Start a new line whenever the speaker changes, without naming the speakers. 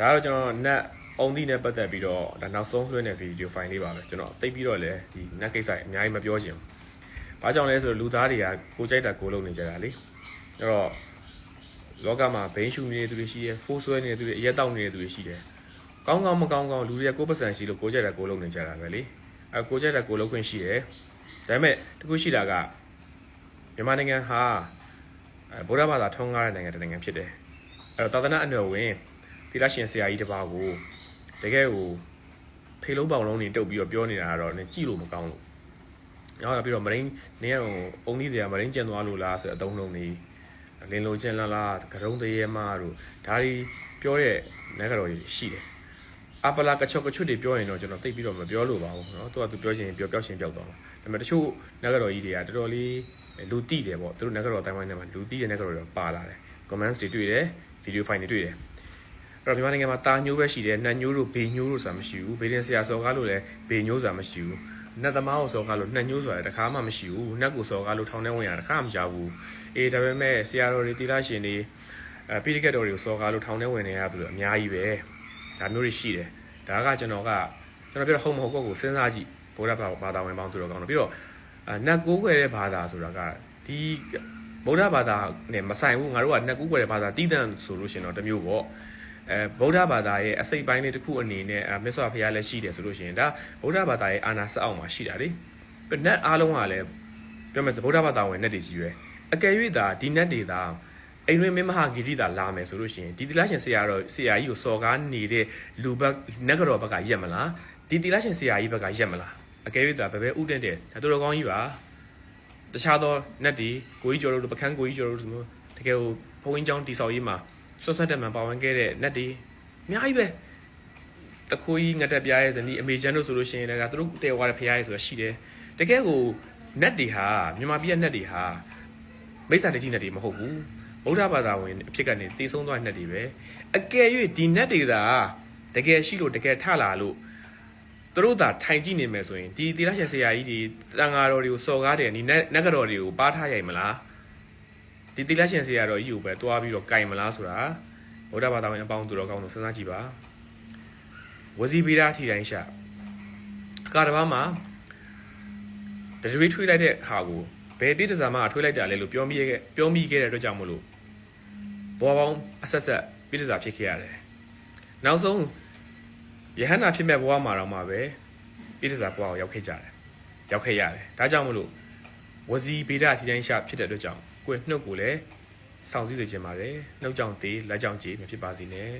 ဒါကတော့ကျွန်တော်နတ်အုံသီးနဲ့ပတ်သက်ပြီးတော့ဒါနောက်ဆုံးလွှင့်တဲ့ဗီဒီယိုဖိုင်လေးပါပဲကျွန်တော်တိတ်ပြီးတော့လည်းဒီနတ်ကိစ္စအများကြီးမပြောချင်ဘူး။ဘာကြောင့်လဲဆိုတော့လူသားတွေကကိုကြိုက်တာကိုလုပ်နေကြတာလေ။အဲ့တော့လောကမှာဘိန်းရှူနေတဲ့သူတွေရှိတယ်ဖိုးဆွဲနေတဲ့သူတွေအရက်တောက်နေတဲ့သူတွေရှိတယ်။ကောင်းကောင်းမကောင်းကောင်းလူတွေကကိုယ်ပတ်စံရှိလို့ကိုကြိုက်တာကိုလုပ်နေကြတာပဲလေ။အဲကိုကြိုက်တာကိုလုပ်ခွင့်ရှိတယ်။ဒါပေမဲ့တခုရှိတာကမြန်မာနိုင်ငံဟာအဲဗုဒ္ဓဘာသာထုံးကားတဲ့နိုင်ငံတစ်နိုင်ငံဖြစ်တယ်။အဲ့တော့သာသနာ့အနွယ်ဝင် သီလရှင်ဆရာကြီးတစ်ပါးကိုတကယ်ကိုဖေလုံးပေါင်လုံးနေတုပ်ပြီးတော့ပြောနေတာကတော့နင်ကြည့်လို့မကောင်းလို့။နောက်ပြီးတော့မရင်းနင်ကဟိုအုံကြီးတွေကမရင်းကျန်သွားလို့လားဆိုတဲ့အတုံးလုံးနေလင်းလုံးချင်းလာလာကရုံးတရေမတို့ဒါတွေပြောတဲ့နဂတော်ကြီးရှိတယ်။အပလာကချော့ကချွတ်တွေပြောရင်တော့ကျွန်တော်သိပြီးတော့မပြောလို့ပါဘူးเนาะသူကသူပြောချင်ရင်ပြောပြောချင်းပြောက်သွားမှာဒါပေမဲ့တချို့နဂတော်ကြီးတွေကတော်တော်လေးလူတိတယ်ပေါ့သူတို့နဂတော်တိုင်းပိုင်းထဲမှာလူတိတဲ့နဂတော်တွေပါလာတယ် comments တွေတွေ့တယ် video file တွေတွေ့တယ်အဲ့ တော့မြန်မာနိုင်ငံမှာတာညိုးပဲရှိတယ်နှက်ညိုးတို့ဘေညိုးတို့ဆိုတာမရှိဘူးဘေးရင်ဆရာစော်ကားလို့လည်းဘေညိုးဆိုတာမရှိဘူးနှက်သမားကိုစော်ကားလို့နှက်ညိုးဆိုတာတခါမှမရှိဘူးနှက်ကိုစော်ကားလို့ထောင်ထဲဝင်ရတခါမှမကြောက်ဘူးအေးဒါပေမဲ့ဆရာတော်တွေတိလာရှင်တွေအဲပိဋကတ်တော်တွေကိုစော်ကားလို့ထောင်ထဲဝင်နေရဘူးလို့အများကြီးပဲဒါမျိုးတွေရှိတယ်ဒါကကျွန်တော်ကကျွန်တော်ပြောဟုတ်မဟုတ်ကိုစဉ်းစားကြည့်ဗုဒ္ဓဘာသာဝင်ပေါင်းသူတော်ကောင်းတော့ပြီးတော့အဲနတ်ကိုးခွဲတဲ့ဘာသာဆိုတာကဒီဗုဒ္ဓဘာသာနဲ့မဆိုင်ဘူးငါတို့ကနတ်ကိုးခွဲတဲ့ဘာသာတည်တံ့ဆိုလို့ရှင်တော့တစ်မျိုးပေါ့ အဲဗုဒ္ဓဘာသာရဲ့အစိတ်ပိုင်းလေးတစ်ခုအနေနဲ့အဲမြတ်စွာဘုရားလည်းရှိတယ်ဆိုလို့ရှိရင်ဒါဗုဒ္ဓဘာသာရဲ့အာနာစက်အောက်မှာရှိတာလေနတ်အားလုံးကလည်းပြောမယ်ဆိုဗုဒ္ဓဘာသာဝင်နတ်တွေကြီးပဲအကယ်၍သာဒီနတ်တွေသာအိမ်တွင်မင်းမဟာဂီတိသာလာမယ်ဆိုလို့ရှိရင်ဒီတိလရှင်ဆရာတော်ဆရာကြီးကိုစော်ကားနေတဲ့လူဘက်နဂရောဘက်ကရက်မလားဒီတိလရှင်ဆရာကြီးဘက်ကရက်မလားအကယ်၍သာဘယ်ပဲဥတင့်တယ်ဒါတို့တော်ကောင်းကြီးပါတခြားသောနတ်ဒီကိုကြီးကျော်တို့ပကန်းကိုကြီးကျော်တို့ဒီမျိုးတကယ်ကိုဘုန်းကြီးကျောင်းတိဆောက်ရေးမှာ ဆွတ်ဆွတ်တက်မှန်ပါဝင်ခဲ့တဲ့နတ်ဒီအများကြီးပဲတခိုးကြီးငတ်တက်ပြားရဲ့ဇနီးအမေချမ်းတို့ဆိုလို့ရှိရင်လည်းသူတို့တဲဝါတဲ့ဖရားရဲ့ဆိုတာရှိတယ်တကယ်ကိုနတ်တွေဟာမြန်မာပြည်ရဲ့နတ်တွေဟာမိစ္ဆာတကြီးနတ်တွေမဟုတ်ဘူးဗုဒ္ဓဘာသာဝင်အဖြစ်ကနေတည်ဆုံးသွားတဲ့နတ်တွေပဲအကယ်၍ဒီနတ်တွေသာတကယ်ရှိလို့တကယ်ထလာလို့သူတို့သာထိုင်ကြည့်နေမယ်ဆိုရင်ဒီတိရရှင်ဆရာကြီးဒီတန်ဃာတော်တွေကိုစော်ကားတယ်ဒီနတ်နတ်ကတော်တွေကိုပါထားရိုက်မလား ဒီတိရရှင်ဆရာတော်ကြီးကိုပဲတွားပြီးတော့ကြိုင်မလားဆိုတာဗုဒ္ဓဘာသာဝင်အပေါင်းသူတော်ကောင်းတို့စဉ်းစားကြည့်ပါဝစီဗီရာထိတိုင်းရှာကာတဘာမှာတရွေးထွေးလိုက်တဲ့အခါကိုဘယ်တိတ္တဇာမထွေးလိုက်တာလဲလို့ပြောမိခဲ့ပြောမိခဲ့တဲ့အတွက်ကြောင့်မလို့ဘောပေါင်းအဆက်ဆက်ပိတ္တဇာဖြစ်ခဲ့ရတယ်နောက်ဆုံးယဟန္တာဖြစ်မဲ့ဘဝမှာတော့မှပဲပိတ္တဇာဘဝကိုရောက်ခဲ့ကြတယ်ရောက်ခဲ့ရတယ်ဒါကြောင့်မလို့ ဝစီဗေဒထိတိုင်းရှာဖြစ်တဲ့အတွက်ကြောင့်ကိုယ်နှုတ်ကိုလည်းစောင့်စည်းစေချင်ပါတယ်နှုတ်ကြောင့်သေးလက်ကြောင့်ကြေးမဖြစ်ပါစေနဲ့